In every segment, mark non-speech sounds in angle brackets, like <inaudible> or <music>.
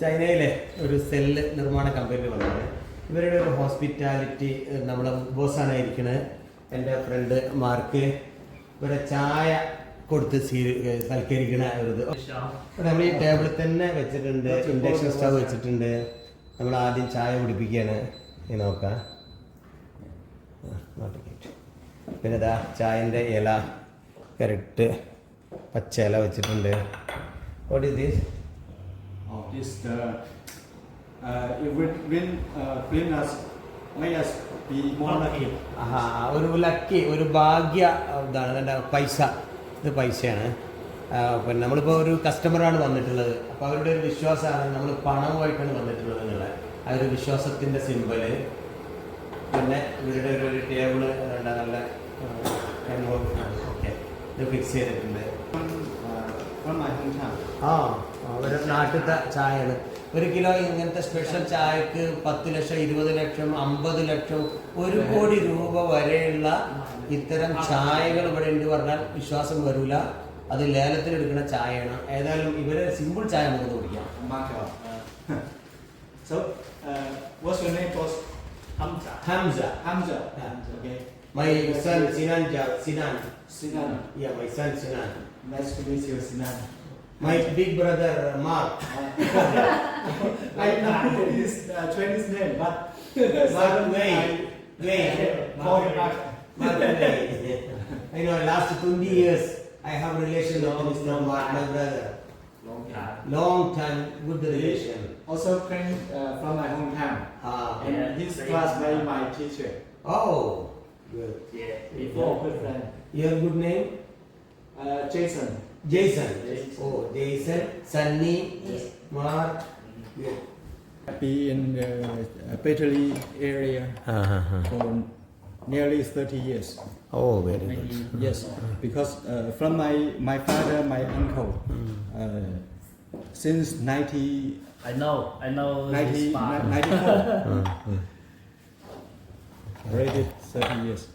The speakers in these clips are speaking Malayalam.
ചൈനയിലെ ഒരു സെല്ല് നിർമ്മാണ കമ്പനിയിൽ വന്നത് ഇവരുടെ ഒരു ഹോസ്പിറ്റാലിറ്റി നമ്മുടെ ബോസാണ് ഇരിക്കുന്നത് എന്റെ ഫ്രണ്ട് മാർക്ക് ഇവരെ ചായ കൊടുത്ത് സൽക്കരിക്കണ ഒരു ഇത്. ഇവിടെ നമ്മൾ ഈ ടേബിളിൽ തന്നെ വെച്ചിട്ടുണ്ട് ഇൻഡക്ഷൻ സ്റ്റവ് വെച്ചിട്ടുണ്ട്. നമ്മൾ ആദ്യം ചായ കുടിപ്പിക്കുകയാണ് നോക്കാം. പിന്നെ ഇതാ ചായന്റെ ഇല കരട്ട് പച്ച ഇല വെച്ചിട്ടുണ്ട്. What is this of this the uh, it will will uh, bring us make us be more lucky. ആഹാ, ഒരു ലക്കി ഒരു ഭാഗ്യ ഇതാണ് എന്റെ പൈസ. ഇത് പൈസയാണ്. ആ, പിന്നെ നമ്മളിപ്പോൾ ഒരു കസ്റ്റമറാണ് വന്നിട്ടുള്ളത്. അപ്പോൾ അവരുടെ ഒരു വിശ്വാസമാണ് നമ്മൾ പണവുമായിട്ടാണ് വന്നിട്ടുള്ളത് എന്നുള്ളത്. ആ ഒരു വിശ്വാസത്തിന്റെ സിമ്പൽ പിന്നെ ഇവരുടെ ഒരു ഒരു ടേബിൾ നല്ല ഓക്കെ ഇത് ഫിക്സ് ചെയ്തിട്ടുണ്ട്. Uh. ആ. അവരുടെ നാട്ടിലത്തെ ചായയാണ് ഒരു കിലോ ഇങ്ങനത്തെ സ്പെഷ്യൽ ചായക്ക് പത്ത് ലക്ഷം ഇരുപത് ലക്ഷം അമ്പത് ലക്ഷം ഒരു കോടി രൂപ വരെയുള്ള ഇത്തരം ചായകൾ ഇവിടെ ഉണ്ട് പറഞ്ഞാൽ വിശ്വാസം വരൂല അത് ലേലത്തിൽ എടുക്കുന്ന ചായയാണ് ഏതായാലും ഇവരെ സിമ്പിൾ ചായ നമുക്ക് കുടിക്കാം so, uh, what's your name, boss? Hamza. Hamza Hamza. Hamza. Okay. My son Sinan ജാ- Sinan Sinan. Yeah my son Sinan Nice to meet you, Sinan. My big brother uh, Mark. <laughs> I know his uh, Chinese name, but Mark Wei. Wei. Mark. Mark. I know last 20 years I have relation with Mr. Mark, my brother. Long time. Long time, good relation. Also friend uh, from my hometown. Ah. And yeah, his class by my teacher. Oh, good. Yeah, before good friend. Your good name? Uh, Jason. Jason. Jason. Oh, Jason, Sunny, Mark. Good. Be in the Battery area Uh-huh. for nearly 30 years. Oh, very good. Yes, because uh, from my, my father, my uncle, uh, since 90, I know. I know 90, this part. 94, <laughs> already 30 years.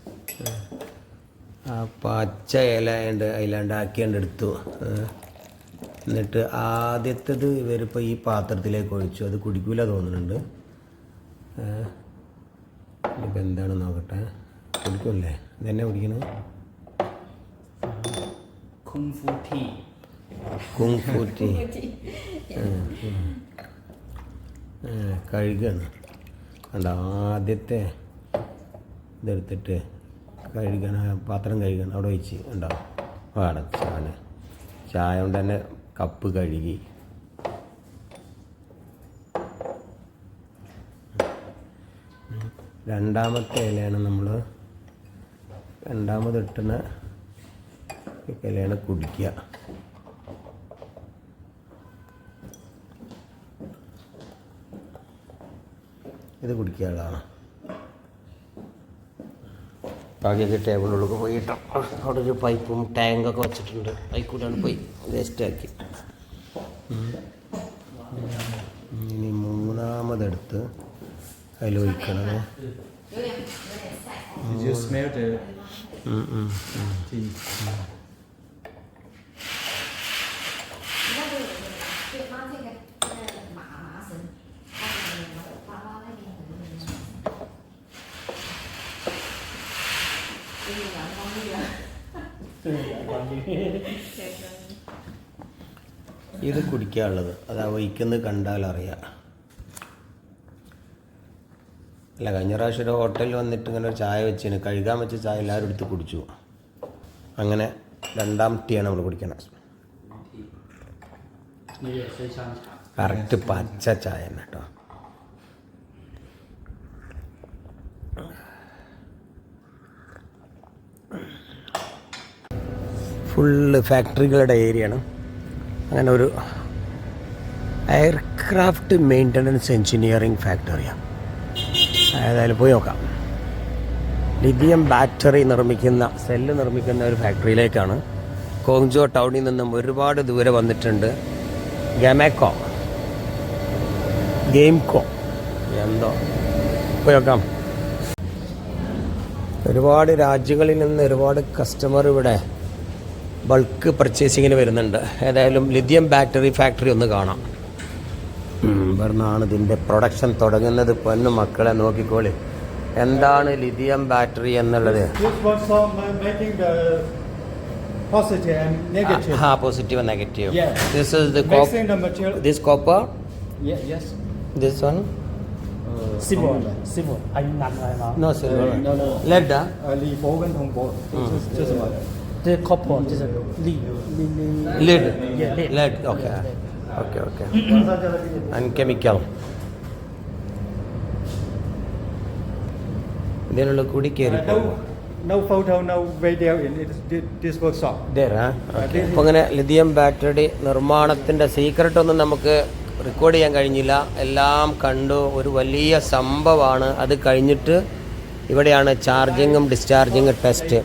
ആ പച്ച ഇല ഉണ്ട് അതിലാണ്ടാക്കിയാണ്ട് എടുത്തു. എന്നിട്ട് ആദ്യത്തേത് ഇവരിപ്പോൾ ഈ പാത്രത്തിലേക്ക് ഒഴിച്ചു. അത് കുടിക്കൂല തോന്നുന്നുണ്ട്. ഇപ്പം എന്താണ് നോക്കട്ടെ. കുടിക്കുമല്ലേ ഇതെന്നെ കുടിക്കണത്? <laughs> കഴുകാണ് കണ്ട ആദ്യത്തെ ഇതെടുത്തിട്ട് കഴുകണ പാത്രം കഴുകണം അവിടെ വെച്ച് ഉണ്ടാവും. അടച്ചാണ് ചായ കൊണ്ട് തന്നെ കപ്പ് കഴുകി. രണ്ടാമത്തെ ഇലയാണ് നമ്മൾ രണ്ടാമത് ഇട്ടുന്ന ഇലയാണ് കുടിക്കുക. ഇത് കുടിക്കാനുള്ളതാണ്. ബാക്കിയൊക്കെ പോയി പോയിട്ട് അവിടെ ഒരു പൈപ്പും ടാങ്കൊക്കെ വെച്ചിട്ടുണ്ട്. അതിൽക്കൂടെയാണ് പോയി. വേസ്റ്റാക്കി. ഇനി മൂന്നാമതെടുത്ത് അതിൽ ഒഴിക്കണമേ Did you <laughs> ഇത് കുടിക്കാനുള്ളത്. അത് വഹിക്കുന്ന കണ്ടാൽ അറിയാം. അല്ല കഴിഞ്ഞ പ്രാവശ്യം ഒരു ഹോട്ടലിൽ വന്നിട്ട് ഇങ്ങനെ ഒരു ചായ വെച്ചിന്. കഴുകാൻ വെച്ച ചായ എല്ലാവരും എടുത്ത് കുടിച്ചു. അങ്ങനെ രണ്ടാം ടീയാണ് നമ്മൾ കുടിക്കണം കറക്റ്റ് പച്ച ചായ കേട്ടോ. ഫുള്ള് ഫാക്ടറികളുടെ ഏരിയയാണ്. അങ്ങനെ ഒരു എയർക്രാഫ്റ്റ് മെയിന്റനൻസ് എഞ്ചിനീയറിംഗ് ഫാക്ടറിയാണ് ഏതായാലും പോയി നോക്കാം. ലിഥിയം ബാറ്ററി നിർമ്മിക്കുന്ന സെല്ല് നിർമ്മിക്കുന്ന ഒരു ഫാക്ടറിയിലേക്കാണ്. കോങ്ജോ ടൗണിൽ നിന്നും ഒരുപാട് ദൂരെ വന്നിട്ടുണ്ട് ഗമേക്കോ ഗെയിംകോ. എന്തോ. പോയി നോക്കാം. ഒരുപാട് രാജ്യങ്ങളിൽ നിന്ന് ഒരുപാട് കസ്റ്റമർ ഇവിടെ ബൾക്ക് പർച്ചേസിങ്ങിന് വരുന്നുണ്ട്. ഏതായാലും ലിഥിയം ബാറ്ററി ഫാക്ടറി ഒന്ന് കാണാം. ഇവിടുന്നാണ് ഇതിന്റെ പ്രൊഡക്ഷൻ തുടങ്ങുന്നത്. പൊന്നു മക്കളെ നോക്കിക്കോളി. എന്താണ് ലിഥിയം ബാറ്ററി എന്നുള്ളത്? ആ positive negative this is this copper this one silver. Um, silver. Silver. No, no. Lead. Just. The copper, this is lead. Lead. Lead. Okay. Okay, okay. and chemical. denallo kudike irukku now found how now where they are in it, this workshop. There, huh? okay. അപ്പോൾ അങ്ങനെ ലിഥിയം ബാറ്ററി നിർമ്മാണത്തിന്റെ സീക്രട്ട് ഒന്നും നമുക്ക് റെക്കോർഡ് ചെയ്യാൻ കഴിഞ്ഞില്ല എല്ലാം കണ്ടു ഒരു വലിയ സംഭവമാണ് അത് കഴിഞ്ഞിട്ട് ഇവിടെയാണ് ചാർജിങ്ങും ഡിസ്ചാർജിങ്ങും ടെസ്റ്റ്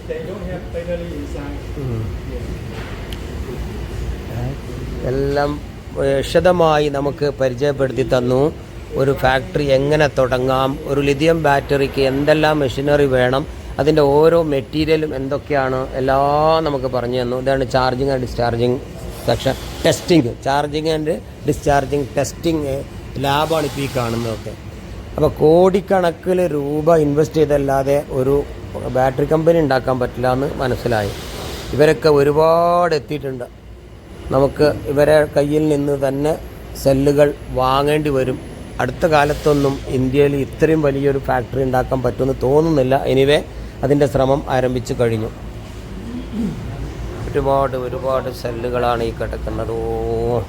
എല്ലാം വിശദമായി നമുക്ക് പരിചയപ്പെടുത്തി തന്നു. ഒരു ഫാക്ടറി എങ്ങനെ തുടങ്ങാം ഒരു ലിഥിയം ബാറ്ററിക്ക് എന്തെല്ലാം മെഷീനറി വേണം അതിന്റെ ഓരോ മെറ്റീരിയലും എന്തൊക്കെയാണ് എല്ലാം നമുക്ക് പറഞ്ഞു തന്നു. ഇതാണ് charging and discharging section. Testing charging and discharging testing ലാബാണ് ഇപ്പോൾ ഈ കാണുന്നതൊക്കെ. അപ്പോൾ കോടിക്കണക്കിൽ രൂപ ഇൻവെസ്റ്റ് ചെയ്തല്ലാതെ ഒരു ബാറ്ററി കമ്പനി ഉണ്ടാക്കാൻ പറ്റില്ല എന്ന് മനസ്സിലായി. ഇവരൊക്കെ ഒരുപാട് എത്തിയിട്ടുണ്ട്. നമുക്ക് ഇവരെ കയ്യിൽ നിന്ന് തന്നെ സെല്ലുകൾ വാങ്ങേണ്ടി വരും. അടുത്ത കാലത്തൊന്നും ഇന്ത്യയിൽ ഇത്രയും വലിയൊരു ഫാക്ടറി ഉണ്ടാക്കാൻ പറ്റുമെന്ന് തോന്നുന്നില്ല. എനിവേ അതിന്റെ ശ്രമം ആരംഭിച്ചു കഴിഞ്ഞു. ഒരുപാട് ഒരുപാട് സെല്ലുകളാണ് ഈ കിടക്കുന്നത്. ഓ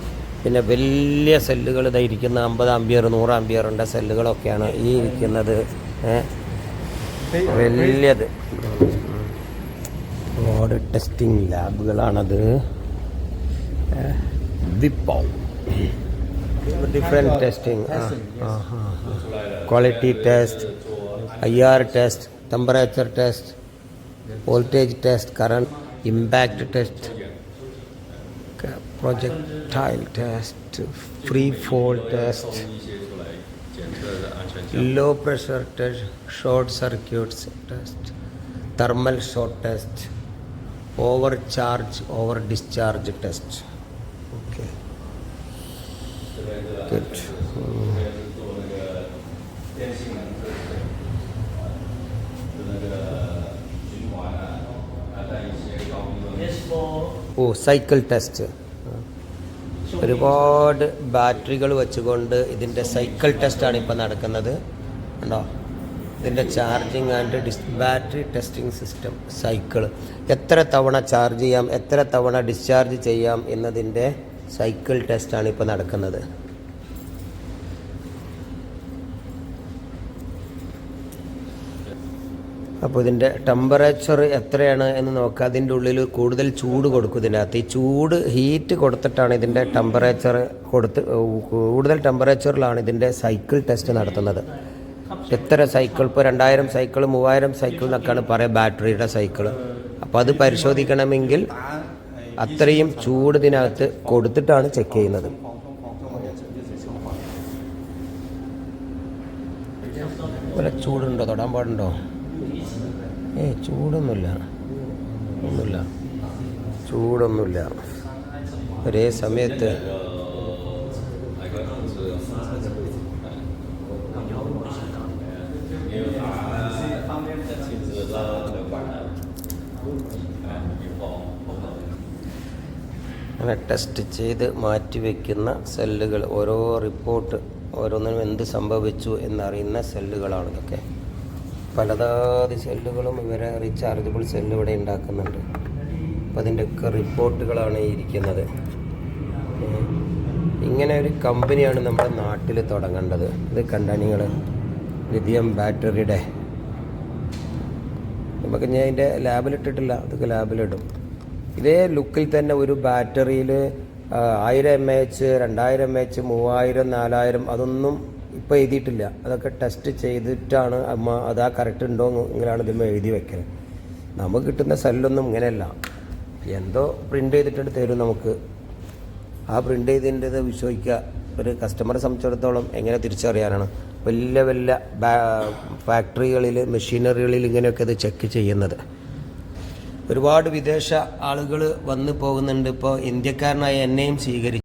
പിന്നെ വലിയ സെല്ലുകൾ ഇതായിരിക്കുന്ന അമ്പത് അമ്പിയർ നൂറ് അമ്പിയറിന്റെ സെല്ലുകളൊക്കെയാണ് ഈ ഇരിക്കുന്നത്. വലിയത്. ഒരുപാട് ടെസ്റ്റിംഗ് ലാബുകളാണത്. Vippo. Different testing. Uh, uh, uh, quality test, IR test, temperature test, voltage test, current, impact test, projectile test, free fall test, low pressure test, short circuits test, thermal short test, overcharge, over discharge test. Good. ഓ സൈക്കിൾ ടെസ്റ്റ്. ഒരുപാട് ബാറ്ററികൾ വെച്ചുകൊണ്ട് ഇതിന്റെ സൈക്കിൾ ടെസ്റ്റാണ് ഇപ്പോൾ നടക്കുന്നത്. ഉണ്ടോ ഇതിന്റെ charging and dis battery testing system cycle. എത്ര തവണ ചാർജ് ചെയ്യാം എത്ര തവണ ഡിസ്ചാർജ് ചെയ്യാം എന്നതിന്റെ സൈക്കിൾ ടെസ്റ്റാണ് ഇപ്പോൾ നടക്കുന്നത്. അപ്പോൾ ഇതിന്റെ ടെമ്പറേച്ചർ എത്രയാണ് എന്ന് നോക്കുക അതിന്റെ ഉള്ളിൽ കൂടുതൽ ചൂട് കൊടുക്കും ഇതിനകത്ത് ഈ ചൂട് ഹീറ്റ് കൊടുത്തിട്ടാണ് ഇതിന്റെ ടെമ്പറേച്ചർ കൊടുത്ത് കൂടുതൽ ടെമ്പറേച്ചറിലാണ് ഇതിന്റെ സൈക്കിൾ ടെസ്റ്റ് നടത്തുന്നത്. എത്ര സൈക്കിൾ ഇപ്പോൾ രണ്ടായിരം സൈക്കിൾ മൂവായിരം സൈക്കിൾ എന്നൊക്കെയാണ് പറയുക ബാറ്ററിയുടെ സൈക്കിൾ അപ്പോൾ അത് പരിശോധിക്കണമെങ്കിൽ അത്രയും ചൂട് ഇതിനകത്ത് കൊടുത്തിട്ടാണ് ചെക്ക് ചെയ്യുന്നത് ചൂടുണ്ടോ തൊടാൻ പാടുണ്ടോ ഏ ചൂടൊന്നുമില്ല ഒന്നുമില്ല ചൂടൊന്നുമില്ല ഒരേ സമയത്ത് അങ്ങനെ ടെസ്റ്റ് ചെയ്ത് മാറ്റിവെക്കുന്ന സെല്ലുകൾ ഓരോ റിപ്പോർട്ട് ഓരോന്നിനും എന്ത് സംഭവിച്ചു എന്നറിയുന്ന സെല്ലുകളാണ് ഇതൊക്കെ. പലതാതി സെല്ലുകളും ഇവരെ റീചാർജബിൾ സെല്ല് ഇവിടെ ഉണ്ടാക്കുന്നുണ്ട്. അപ്പം അതിന്റെയൊക്കെ റിപ്പോർട്ടുകളാണ് ഇരിക്കുന്നത്. ഇങ്ങനെ ഒരു കമ്പനിയാണ് നമ്മുടെ നാട്ടിൽ തുടങ്ങേണ്ടത്. ഇത് കണ്ട നിങ്ങൾ ലിഥിയം ബാറ്ററിയുടെ നമുക്ക് ഞാൻ അതിന്റെ ലാബിലിട്ടിട്ടില്ല അതൊക്കെ ലാബിലിടും ഇതേ ലുക്കിൽ തന്നെ ഒരു ബാറ്ററിയിൽ ആയിരം എം എച്ച് രണ്ടായിരം എം എച്ച് മൂവായിരം നാലായിരം അതൊന്നും ഇപ്പോൾ എഴുതിയിട്ടില്ല. അതൊക്കെ ടെസ്റ്റ് ചെയ്തിട്ടാണ് അമ്മ അതാ കറക്റ്റ് ഉണ്ടോ ഇങ്ങനെയാണ് ഇതിന് എഴുതി വെക്കൽ നമുക്ക് കിട്ടുന്ന സെല്ലൊന്നും ഇങ്ങനെയല്ല. എന്തോ പ്രിന്റ് ചെയ്തിട്ട് തരും നമുക്ക്. ആ പ്രിന്റ് ചെയ്തതിന്റെത് വിശ്വസിക്കുക. ഒരു കസ്റ്റമറെ സംബന്ധിച്ചിടത്തോളം എങ്ങനെ തിരിച്ചറിയാനാണ്. വലിയ വലിയ ഫാക്ടറികളിൽ മെഷീനറികളിൽ ഇങ്ങനെയൊക്കെ ഇത് ചെക്ക് ചെയ്യുന്നത്. ഒരുപാട് വിദേശ ആളുകൾ വന്നു പോകുന്നുണ്ട്. ഇപ്പോൾ ഇന്ത്യക്കാരനായ എന്നെയും സ്വീകരിച്ചു.